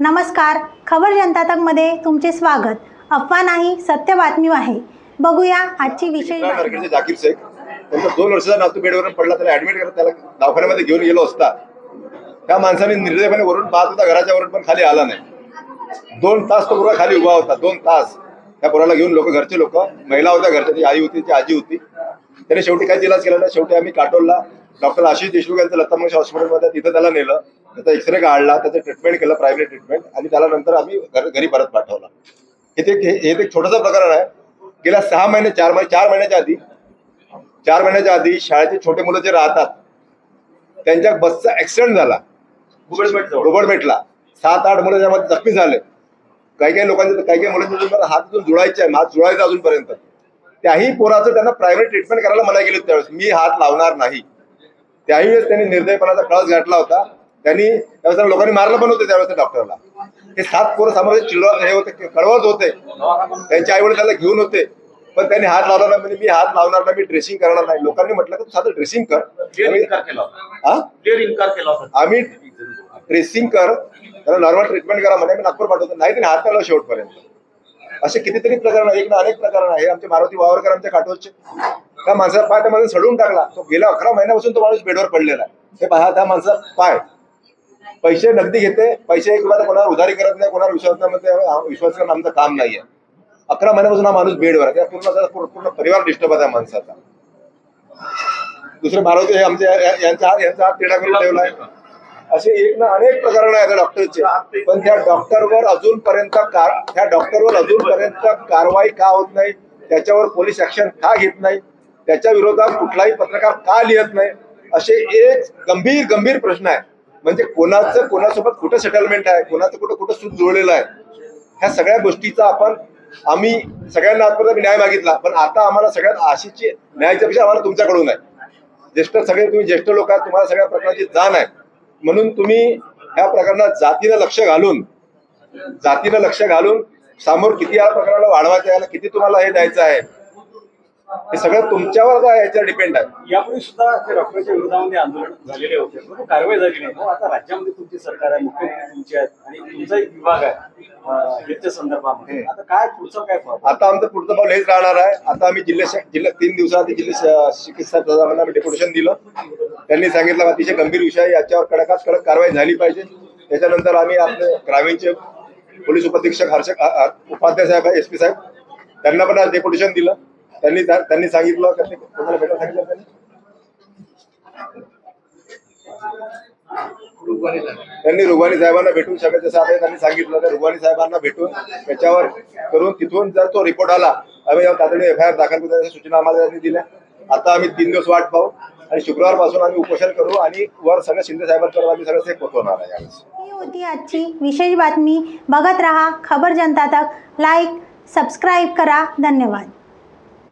नमस्कार खबर जनता तकमध्ये तुमचे स्वागत. अफवा नाही सत्य बातमी आहे. बघूया आजची. मार्केटचे जाकीर शेख त्यांचा दोन वर्षाचा नातू बेडवरून पडला त्याला ऍडमिट करत त्याला दवाखान्यामध्ये घेऊन गेलो असता. त्या माणसाने निर्दयपणे वरून पाहत होता घराच्या वरून पण खाली आला नाही. दोन तास तो पोरगा खाली उभा होता दोन तास. त्या पोराला घेऊन लोक घरचे लोक महिला होत्या घरच्या आई होती ती आजी होती. त्याने शेवटी काही इलाज केला शेवटी आम्ही काटोलला डॉक्टर आशिष देशमुख यांचं लता मंगेश हॉस्पिटलमध्ये तिथं त्याला नेलं. त्याचा एक्सरे काढला त्याचं ट्रीटमेंट केलं प्रायव्हेट ट्रीटमेंट आणि त्याला नंतर आम्ही घर- परत पाठवला. हे ते हे एक छोटंसं प्रकरण आहे. गेल्या सहा महिने चार महिने चार महिन्याच्या आधी चार महिन्याच्या आधी शाळेचे छोटे मुलं जे राहतात त्यांच्या बसचा ऍक्सिडेंट झाला. रोबडमेटला सात आठ मुलं त्यामध्ये जखमी झाले. काही काही लोकांचे काही काही मुलांचे अजून हात अजून जुळायचे आहे हात जुळायचा अजूनपर्यंत. त्याही पोराचं त्यांना प्रायव्हेट ट्रीटमेंट करायला मना केली त्यावेळेस. मी हात लावणार नाही. त्याही वेळेस त्यांनी निर्दयपणाचा कळस गाठला होता. त्यांनी त्यावेळेस लोकांनी मारलं पण होते त्यावेळेस त्या डॉक्टरला हे सात पोरं समोर चिल्ड हे होते कळवत होते. त्यांचे आई वडील त्याला घेऊन होते. पण त्यांनी हात लावला नाही. म्हणजे मी हात लावणार नाही मी ड्रेसिंग करणार नाही. लोकांनी म्हटलं की तू साधं ड्रेसिंग कर. आम्ही ड्रेसिंग कर. त्याला नॉर्मल ट्रीटमेंट करा म्हणे. मी नागपूर पाठवतो. नाही त्याने हात लावला शेवटपर्यंत. असे कितीतरी प्रकरण एक ना अनेक प्रकरण आहे. आमचे मारुती वावरकर आमच्या काठोरचे त्या माणसाचा पाय त्यामध्ये सडून टाकला. तो गेल्या अकरा महिन्यापासून तो माणूस बेडवर पडलेला आहे. हे पहा त्या माणसाचा पाय. पैसे नगदी घेते पैसे एक कोणावर उधारी करत नाही कोणावर विश्वास नाही म्हणजे विश्वास करणं आमचं काम नाहीये. अकरा महिन्यापासून हा माणूस बेडवर आहे. पूर्ण पूर्ण परिवार डिस्टर्ब आहे त्या माणसाचा. दुसरे भारवती हे आमचे यांचा हात यांचा हात तिडा करून ठेवलाय असे एक ना अनेक प्रकरण आहेत त्या डॉक्टरचे पण त्या डॉक्टरवर अजूनपर्यंत त्या डॉक्टरवर अजूनपर्यंत कारवाई का होत नाही? त्याच्यावर पोलीस ऍक्शन का घेत नाही? त्याच्या विरोधात कुठलाही पत्रकार का लिहत नाही? असे एक गंभीर गंभीर प्रश्न आहे. म्हणजे कोणाचं कोणासोबत कुठं सेटलमेंट आहे? कोणाचं कुठं कुठं सूट जुळलेलं आहे? ह्या सगळ्या गोष्टीचा आपण आम्ही सगळ्यांना आजपर्यंत न्याय मागितला. पण आता आम्हाला सगळ्यात आशीची न्यायाच्या पेक्षा आम्हाला तुमच्याकडून आहे. ज्येष्ठ सगळे तुम्ही ज्येष्ठ लोक आहात तुम्हाला सगळ्या प्रकारची जाण आहे. म्हणून तुम्ही ह्या प्रकरणात जातीनं लक्ष घालून जातीनं लक्ष घालून समोर किती या प्रकरणाला वाढवायचं आहे किती तुम्हाला हे द्यायचं आहे? हे सगळं तुमच्यावर काय याच्यावर डिपेंड आहे? यापूर्वी सुद्धा डॉक्टरच्या विरोधामध्ये आंदोलन झालेले होते. कारवाई झाली नाही. आता राज्यामध्ये तुमची सरकार आहे मुख्यमंत्री तुमचे आहेत आणि तुमचा एक विभाग आहे हेच्या संदर्भामध्ये. आता काय पुढचं काय आता आमचं पुढचं पाऊल हेच राहणार आहे. आता आम्ही जिल्हा जिल्हा तीन दिवसाआधी जिल्हा चिकित्सा प्रधानांना आम्ही डेप्युटेशन दिलं. त्यांनी सांगितलं की अतिशय गंभीर विषय आहे, याच्यावर कडकात कडक कारवाई झाली पाहिजे. त्याच्यानंतर आम्ही आपले ग्रामीणचे पोलीस उपाधीक्षक हर्षक अ- उपाध्याय साहेब एस पी साहेब त्यांना पण आज डेप्युटेशन दिलं. त्यांनी त्या- त्यांनी सांगितलं का ते कोणाला भेटायला सांगितलं त्यांनी? त्यांनी रुग्वानी साहेबांना भेटून सगळं जसं आता त्यांनी सांगितलं तर रुग्वानी साहेबांना भेटून त्याच्यावर करून तिथून जर तो रिपोर्ट आला आम्ही तातडीने एफ आय आर दाखल करू त्याच्या सूचना आम्हाला त्यांनी दिल्या. आता आम्ही तीन दिवस वाट पाहू आणि शुक्रवारपासून आम्ही उपोषण करू आणि वर सगळं शिंदे साहेबांकडे आम्ही सगळं सेफ पोहोचवणार आहे ही होती आजची विशेष बातमी. बघत रहा खबर जनता तक. लाईक सबस्क्राईब करा. धन्यवाद.